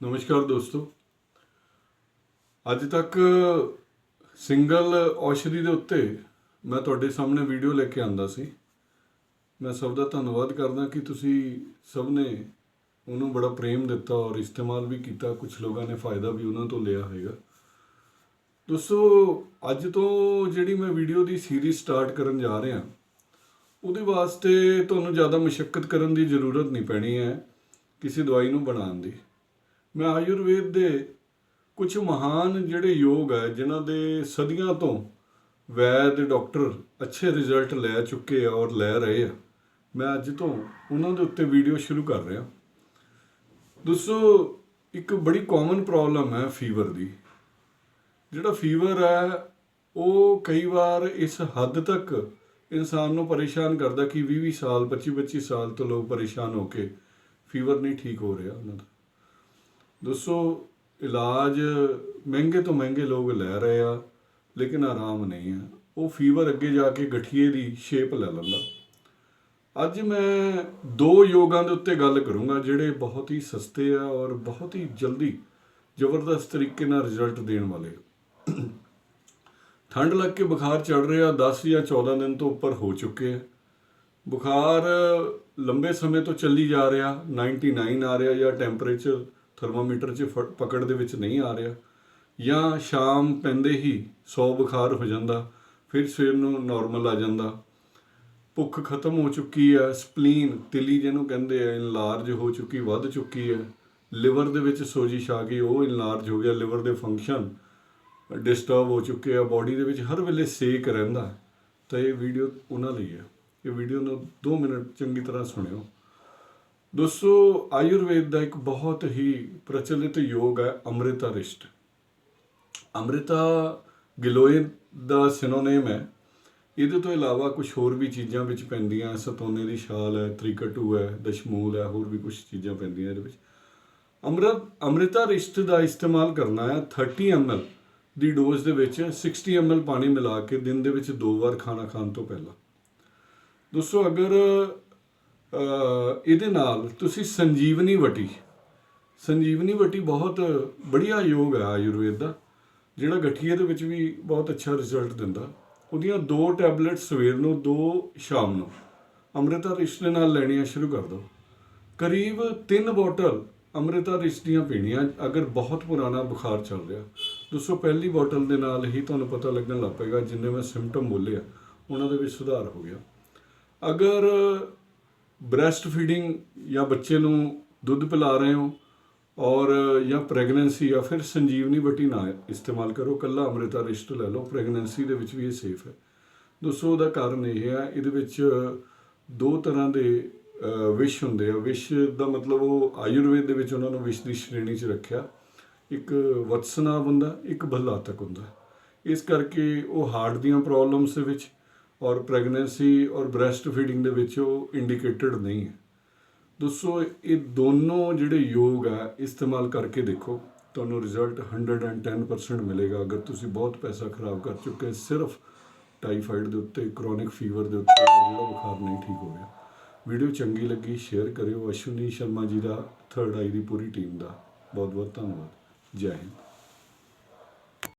ਨਮਸਕਾਰ ਦੋਸਤੋ। ਅੱਜ ਤੱਕ ਸਿੰਗਲ ਔਸ਼ਧੀ ਦੇ ਉੱਤੇ ਮੈਂ ਤੁਹਾਡੇ ਸਾਹਮਣੇ ਵੀਡੀਓ ਲੈ ਕੇ ਆਂਦਾ ਸੀ। ਮੈਂ ਸਭ ਦਾ ਧੰਨਵਾਦ ਕਰਦਾ ਕਿ ਤੁਸੀਂ ਸਭ ਨੇ ਉਹਨੂੰ ਬੜਾ ਪ੍ਰੇਮ ਦਿੱਤਾ ਔਰ ਇਸਤੇਮਾਲ ਵੀ ਕੀਤਾ। ਕੁਝ ਲੋਕਾਂ ਨੇ ਫਾਇਦਾ ਵੀ ਉਹਨਾਂ ਤੋਂ ਲਿਆ ਹੋਵੇਗਾ ਦੋਸਤੋ, ਅੱਜ ਤੋਂ ਜਿਹੜੀ ਮੈਂ ਵੀਡੀਓ ਦੀ ਸੀਰੀਜ਼ ਸਟਾਰਟ ਕਰਨ ਜਾ ਰਿਹਾ, ਉਹਦੇ ਵਾਸਤੇ ਤੁਹਾਨੂੰ ਜ਼ਿਆਦਾ ਮੁਸ਼ਕਲ ਕਰਨ ਦੀ ਜ਼ਰੂਰਤ ਨਹੀਂ ਪੈਣੀ ਹੈ ਕਿਸੇ ਦਵਾਈ ਨੂੰ ਬਣਾਉਣ ਦੀ। ਮੈਂ ਆਯੁਰਵੇਦ ਦੇ ਕੁਝ ਮਹਾਨ ਜਿਹੜੇ ਯੋਗ ਹੈ, ਜਿਨ੍ਹਾਂ ਦੇ ਸਦੀਆਂ ਤੋਂ ਵੈਦ, ਡਾਕਟਰ ਅੱਛੇ ਰਿਜ਼ਲਟ ਲੈ ਚੁੱਕੇ ਆ ਔਰ ਲੈ ਰਹੇ ਆ। ਮੈਂ ਅੱਜ ਤੋਂ ਉਹਨਾਂ ਦੇ ਉੱਤੇ ਵੀਡੀਓ ਸ਼ੁਰੂ ਕਰ ਰਿਹਾ। ਦੋਸਤੋ ਇੱਕ ਬੜੀ ਕਾਮਨ ਪ੍ਰੋਬਲਮ ਹੈ ਫੀਵਰ ਦੀ। ਜਿਹੜਾ ਫੀਵਰ ਹੈ, ਉਹ ਕਈ ਵਾਰ ਇਸ ਹੱਦ ਤੱਕ ਇਨਸਾਨ ਨੂੰ ਪਰੇਸ਼ਾਨ ਕਰਦਾ ਕਿ 20-20 ਸਾਲ 25-25 ਸਾਲ ਤੋਂ ਲੋਕ ਪਰੇਸ਼ਾਨ ਹੋ ਕੇ ਫੀਵਰ ਨਹੀਂ ਠੀਕ ਹੋ ਰਿਹਾ ਉਹਨਾਂ ਦਾ। ਦੱਸੋ, ਇਲਾਜ ਮਹਿੰਗੇ ਤੋਂ ਮਹਿੰਗੇ ਲੋਕ ਲੈ ਰਹੇ ਆ, ਲੇਕਿਨ ਆਰਾਮ ਨਹੀਂ ਆ। ਉਹ ਫੀਵਰ ਅੱਗੇ ਜਾ ਕੇ ਗਠੀਏ ਦੀ ਸ਼ੇਪ ਲੈ ਲੈਂਦਾ। ਅੱਜ ਮੈਂ ਦੋ ਯੋਗਾਂ ਦੇ ਉੱਤੇ ਗੱਲ ਕਰੂੰਗਾ, ਜਿਹੜੇ ਬਹੁਤ ਹੀ ਸਸਤੇ ਆ ਔਰ ਬਹੁਤ ਹੀ ਜਲਦੀ ਜ਼ਬਰਦਸਤ ਤਰੀਕੇ ਨਾਲ ਰਿਜ਼ਲਟ ਦੇਣ ਵਾਲੇ ਆ। ਠੰਡ ਲੱਗ ਕੇ ਬੁਖਾਰ ਚੜ ਰਿਹਾ 10 ਜਾਂ 14 ਦਿਨ ਤੋਂ ਉੱਪਰ ਹੋ ਚੁੱਕੇ ਆ। ਬੁਖਾਰ ਲੰਬੇ ਸਮੇਂ ਤੋਂ ਚੱਲੀ ਜਾ ਰਿਹਾ 99 ਆ ਰਿਹਾ ਜਾਂ ਟੈਂਪਰੇਚਰ ਥਰਮਾਮੀਟਰ 'ਚ ਫ- ਪਕੜ ਦੇ ਵਿੱਚ ਨਹੀਂ ਆ ਰਿਹਾ। ਜਾਂ ਸ਼ਾਮ ਪੈਂਦੇ ਹੀ 100 ਬੁਖਾਰ ਹੋ ਜਾਂਦਾ, ਫਿਰ ਸਵੇਰ ਨੂੰ ਨਾਰਮਲ ਆ ਜਾਂਦਾ। ਭੁੱਖ ਖਤਮ ਹੋ ਚੁੱਕੀ ਹੈ ਸਪਲੀਨ ਤਿਲੀ ਜਿਹਨੂੰ ਕਹਿੰਦੇ ਆ ਇਨਲਾਰਜ ਹੋ ਚੁੱਕੀ, ਵੱਧ ਚੁੱਕੀ ਹੈ ਲਿਵਰ ਦੇ ਵਿੱਚ ਸੋਜਿਸ਼ ਆ ਗਈ ਉਹ ਇਨਲਾਰਜ ਹੋ ਗਿਆ, ਲਿਵਰ ਦੇ ਫੰਕਸ਼ਨ ਡਿਸਟਰਬ ਹੋ ਚੁੱਕੇ ਆ ਬਾਡੀ ਦੇ ਵਿੱਚ ਹਰ ਵੇਲੇ ਸੇਕ ਰਹਿੰਦਾ। ਤਾਂ ਇਹ ਵੀਡੀਓ ਉਹਨਾਂ ਲਈ ਹੈ ਇਹ ਵੀਡੀਓ ਨੂੰ 2 ਮਿੰਟ ਚੰਗੀ ਤਰ੍ਹਾਂ ਸੁਣਿਓ। ਦੋਸਤੋ ਆਯੁਰਵੇਦ ਦਾ ਇੱਕ ਬਹੁਤ ਹੀ ਪ੍ਰਚਲਿਤ ਯੋਗ ਹੈ ਅੰਮ੍ਰਿਤਾ ਰਿਸ਼ਟ ਅੰਮ੍ਰਿਤਾ ਗਿਲੋਏ ਦਾ ਸਿਨੋਨੇਮ ਹੈ। ਇਹਦੇ ਤੋਂ ਇਲਾਵਾ ਕੁਝ ਹੋਰ ਵੀ ਚੀਜ਼ਾਂ ਵਿੱਚ ਪੈਂਦੀਆਂ, ਸਤੋਨੇ ਦੀ ਛਾਲ ਹੈ, ਤ੍ਰਿਕਟੂ ਹੈ, ਦਸ਼ਮੂਲ ਹੈ, ਹੋਰ ਵੀ ਕੁਝ ਚੀਜ਼ਾਂ ਪੈਂਦੀਆਂ ਇਹਦੇ ਵਿੱਚ। ਅੰਮ੍ਰਿਤ ਅੰਮ੍ਰਿਤਾ ਰਿਸ਼ਟ ਦਾ ਇਸਤੇਮਾਲ ਕਰਨਾ ਹੈ 30 ml ਦੀ ਡੋਜ਼ ਦੇ ਵਿੱਚ 60 ml ਪਾਣੀ ਮਿਲਾ ਕੇ ਦਿਨ ਦੇ ਵਿੱਚ ਦੋ ਵਾਰ ਖਾਣਾ ਖਾਣ ਤੋਂ ਪਹਿਲਾਂ। ਦੋਸਤੋ ਅਗਰ ਇਹਦੇ ਨਾਲ ਤੁਸੀਂ ਸੰਜੀਵਨੀ ਵਟੀ। ਸੰਜੀਵਨੀ ਵਟੀ ਬਹੁਤ ਬੜੀਆ ਯੋਗ ਹੈ ਆਯੁਰਵੇਦ ਦਾ, ਜਿਹੜਾ ਗਠੀਏ ਦੇ ਵਿੱਚ ਵੀ ਬਹੁਤ ਅੱਛਾ ਰਿਜ਼ਲਟ ਦਿੰਦਾ। ਉਹਦੀਆਂ ਦੋ ਟੈਬਲੇਟ ਸਵੇਰ ਨੂੰ, ਦੋ ਸ਼ਾਮ ਨੂੰ। ਅੰਮ੍ਰਿਤਾ ਰਿਸ਼ ਦੇ ਨਾਲ ਲੈਣੀਆਂ ਸ਼ੁਰੂ ਕਰ ਦਿਓ ਕਰੀਬ 3 ਬੋਟਲ ਅੰਮ੍ਰਿਤਾ ਰਿਸ਼ ਦੀਆਂ ਪੀਣੀਆਂ, ਅਗਰ ਬਹੁਤ ਪੁਰਾਣਾ ਬੁਖਾਰ ਚੱਲ ਰਿਹਾ। ਦੋਸਤੋ ਪਹਿਲੀ ਬੋਟਲ ਦੇ ਨਾਲ ਹੀ ਤੁਹਾਨੂੰ ਪਤਾ ਲੱਗਣ ਲੱਗ ਪਏਗਾ ਜਿੰਨੇ ਮੈਂ ਸਿੰਪਟਮ ਬੋਲੇ ਆ, ਉਹਨਾਂ ਦੇ ਵਿੱਚ ਸੁਧਾਰ ਹੋ ਗਿਆ। ਅਗਰ ਬ੍ਰੈਸਟ ਫੀਡਿੰਗ ਜਾਂ ਬੱਚੇ ਨੂੰ ਦੁੱਧ ਪਿਲਾ ਰਹੇ ਹੋ ਔਰ ਜਾਂ ਪ੍ਰੈਗਨੈਂਸੀ ਜਾਂ ਫਿਰ ਸੰਜੀਵਨੀ ਬਟੀ ਨਾ ਇਸਤੇਮਾਲ ਕਰੋ, ਕੱਲਾ ਅੰਮ੍ਰਿਤਾ ਰਿਸ਼ਟ ਲੈ ਲਓ ਪ੍ਰੈਗਨੈਂਸੀ ਦੇ ਵਿੱਚ ਵੀ ਇਹ ਸੇਫ ਹੈ। ਦੋਸਤੋ ਉਹਦਾ ਕਾਰਨ ਇਹ ਹੈ, ਇਹਦੇ ਵਿੱਚ ਦੋ ਤਰ੍ਹਾਂ ਦੇ ਵਿਸ਼ ਹੁੰਦੇ ਆ। ਵਿਸ਼ ਦਾ ਮਤਲਬ ਉਹ ਆਯੁਰਵੇਦ ਦੇ ਵਿੱਚ ਉਹਨਾਂ ਨੂੰ ਵਿਸ਼ ਦੀ ਸ਼੍ਰੇਣੀ 'ਚ ਰੱਖਿਆ। ਇੱਕ ਵਤਸਨਾਵ ਹੁੰਦਾ, ਇੱਕ ਭਲਾਤਕ ਹੁੰਦਾ। ਇਸ ਕਰਕੇ ਉਹ ਹਾਰਟ ਦੀਆਂ ਪ੍ਰੋਬਲਮਸ ਦੇ ਵਿੱਚ ਔਰ ਪ੍ਰੈਗਨੈਂਸੀ ਔਰ ਬ੍ਰੈਸਟ ਫੀਡਿੰਗ ਦੇ ਵਿੱਚ ਉਹ ਇੰਡੀਕੇਟਡ ਨਹੀਂ ਹੈ। ਦੋਸਤੋ ਇਹ ਦੋਨੋਂ ਜਿਹੜੇ ਯੋਗ ਆ, ਇਸਤੇਮਾਲ ਕਰਕੇ ਦੇਖੋ, ਤੁਹਾਨੂੰ ਰਿਜ਼ਲਟ 110% ਮਿਲੇਗਾ। ਅਗਰ ਤੁਸੀਂ ਬਹੁਤ ਪੈਸਾ ਖਰਾਬ ਕਰ ਚੁੱਕੇ, ਸਿਰਫ ਟਾਈਫਾਈਡ ਦੇ ਉੱਤੇ ਕ੍ਰੋਨਿਕ ਫੀਵਰ ਦੇ ਉੱਤੇ ਜਿਹੜਾ ਬੁਖਾਰ ਨਹੀਂ ਠੀਕ ਹੋ ਰਿਹਾ। ਵੀਡੀਓ ਚੰਗੀ ਲੱਗੀ ਸ਼ੇਅਰ ਕਰਿਓ। ਅਸ਼ਵਨੀ ਸ਼ਰਮਾ ਜੀ ਦਾ ਥਰਡ ਆਈ ਦੀ ਪੂਰੀ ਟੀਮ ਦਾ। ਬਹੁਤ ਬਹੁਤ ਧੰਨਵਾਦ। ਜੈ ਹਿੰਦ।